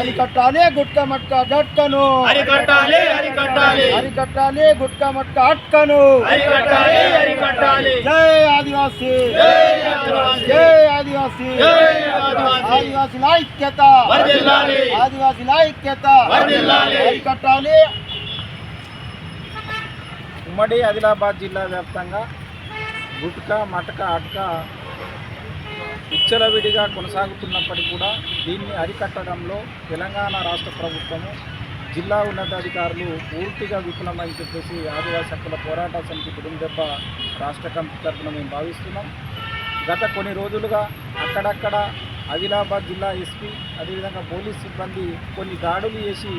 అరికట్టాలి గుట్కా మట్కా గట్కను. అరికట్టాలి అరికట్టాలి. అరికట్టాలి గుట్కా మట్కా అట్కను. అరికట్టాలి అరికట్టాలి. జై ఆదివాసీ. జై ఆదివాసీ. ఆదివాసీ. ఆదివాసీల ఐక్యత ఆదివాసీల ఐక్యత. అరికట్టాలి ఉమ్మడి ఆదిలాబాద్ జిల్లా వ్యాప్తంగా గుట్కా మటక అట్క విచ్చలవిడిగా కొనసాగుతున్నప్పటికీ కూడా దీన్ని అరికట్టడంలో తెలంగాణ రాష్ట్ర ప్రభుత్వము జిల్లా ఉన్నతాధికారులు పూర్తిగా విఫలమని చెప్పేసి ఆదివాసీ హక్కుల పోరాట సమితి కుటుంబెబ్బ రాష్ట్ర కమిటీ తరఫున మేము భావిస్తున్నాం. గత కొన్ని రోజులుగా అక్కడక్కడ ఆదిలాబాద్ జిల్లా ఎస్పీ అదేవిధంగా పోలీస్ సిబ్బంది కొన్ని దాడులు చేసి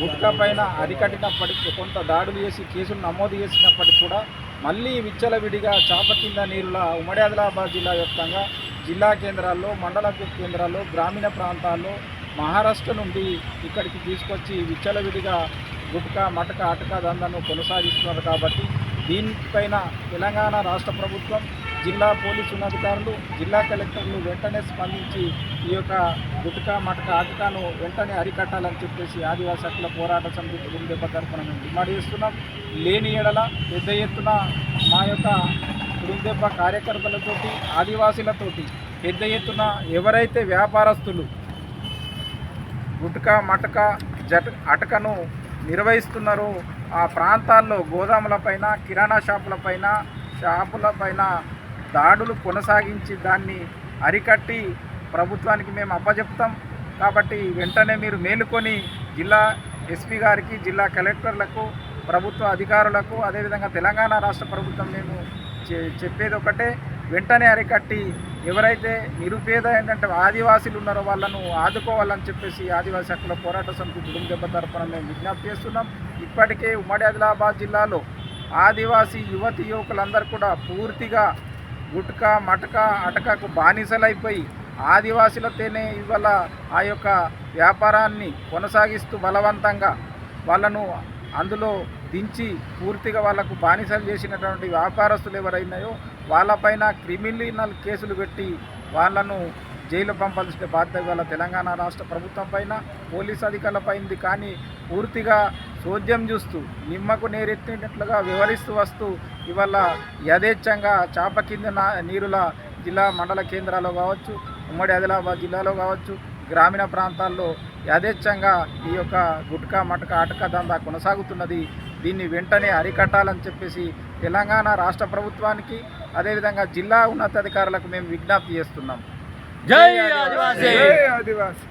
గుట్కా పైన అరికట్టినప్పటికీ కొంత దాడులు చేసి కేసులు నమోదు చేసినప్పటికీ కూడా మళ్ళీ విచ్చలవిడిగా చాప కింద నీరుల ఉమ్మడి ఆదిలాబాద్ జిల్లా వ్యాప్తంగా జిల్లా కేంద్రాల్లో మండల కేంద్రాల్లో గ్రామీణ ప్రాంతాల్లో మహారాష్ట్ర నుండి ఇక్కడికి తీసుకొచ్చి విచ్చలవిడిగా గుట్కా మటక అటక దందను కొనసాగిస్తున్నారు కాబట్టి దీనిపైన తెలంగాణ రాష్ట్ర ప్రభుత్వం జిల్లా పోలీసు ఉన్నధికారులు జిల్లా కలెక్టర్లు వెంటనే స్పందించి ఈ యొక్క గుట్కా మటక ఆటకాను వెంటనే అరికట్టాలని చెప్పేసి ఆదివాసీ హక్కుల పోరాట సమితి కుటుంబ తరఫున మేము డిమాండ్ చేస్తున్నాం. లేని ఎడల పెద్ద ఎత్తున మా యొక్క కుటుంబ కార్యకర్తలతోటి ఆదివాసీలతోటి పెద్ద ఎత్తున ఎవరైతే వ్యాపారస్తులు గుట్కా మటక జట అటకను నిర్వహిస్తున్నారో ఆ ప్రాంతాల్లో గోదాములపైన కిరాణా షాపులపైన షాపులపైన దాడులు కొనసాగించి దాన్ని అరికట్టి ప్రభుత్వానికి మేము అప్పజెప్తాం. కాబట్టి వెంటనే మీరు మేలుకొని జిల్లా ఎస్పీ గారికి జిల్లా కలెక్టర్లకు ప్రభుత్వ అధికారులకు అదేవిధంగా తెలంగాణ రాష్ట్ర ప్రభుత్వం మేము చె- చెప్పేది ఒకటే వెంటనే అరికట్టి ఎవరైతే నిరుపేద ఏంటంటే ఆదివాసీలు ఉన్నారో వాళ్ళను ఆదుకోవాలని చెప్పేసి ఆదివాసీ హక్కుల పోరాట సమితి కుటుంబ దెబ్బ తరఫున మేము విజ్ఞప్తి చేస్తున్నాం. ఇప్పటికే ఉమ్మడి ఆదిలాబాద్ జిల్లాలో ఆదివాసీ యువతి యువకులందరూ కూడా పూర్తిగా గుట్కా మటక అటకకు బానిసలైపోయి ఆదివాసులతోనే ఇవాళ ఆ యొక్క వ్యాపారాన్ని కొనసాగిస్తూ బలవంతంగా వాళ్ళను అందులో దించి పూర్తిగా వాళ్ళకు బానిసలు చేసినటువంటి వ్యాపారస్తులు ఎవరైనాయో వాళ్ళపైన క్రిమినల్ కేసులు పెట్టి వాళ్ళను జైలు పంపాల్సిన బాధ్యత ఇవాళ తెలంగాణ రాష్ట్ర ప్రభుత్వం పైన పోలీస్ అధికారులపైంది కానీ పూర్తిగా చోద్యం చూస్తూ నిమ్మకు నేరెత్తినట్లుగా వివరిస్తూ వస్తూ ఇవాళ యథేచ్ఛంగా చాప కింద నీరుల జిల్లా మండల కేంద్రాల్లో కావచ్చు ఉమ్మడి ఆదిలాబాద్ జిల్లాలో కావచ్చు గ్రామీణ ప్రాంతాల్లో యథేచ్ఛంగా ఈ యొక్క గుట్కా మటక అటక దందా కొనసాగుతున్నది. దీన్ని వెంటనే అరికట్టాలని చెప్పేసి తెలంగాణ రాష్ట్ర ప్రభుత్వానికి అదేవిధంగా జిల్లా ఉన్నతాధికారులకు మేము విజ్ఞప్తి చేస్తున్నాం. జై ఆదివాసీ! జై ఆదివాసీ!